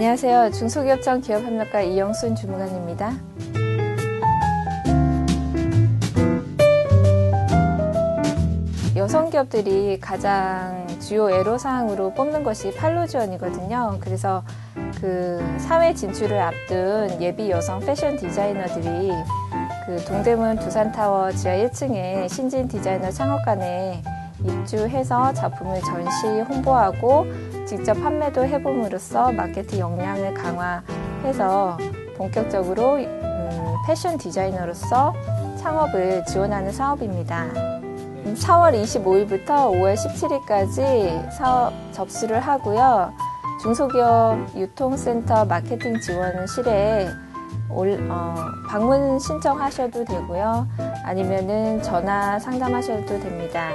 안녕하세요. 중소기업청 기업협력과 이영순 주무관입니다. 여성 기업들이 가장 주요 애로사항으로 뽑는 것이 판로 지원이거든요. 그래서 그 사회 진출을 앞둔 예비 여성 패션 디자이너들이 그 동대문 두산타워 지하 1층에 신진 디자이너 창업관에 입주해서 작품을 전시 홍보하고 직접 판매도 해봄으로써 마케팅 역량을 강화해서 본격적으로 음, 패션 디자이너로서 창업을 지원하는 사업입니다. 4월 25일부터 5월 17일까지 사업 접수를 하고요. 중소기업 유통센터 마케팅 지원실에 올, 어, 방문 신청하셔도 되고요. 아니면은 전화 상담하셔도 됩니다.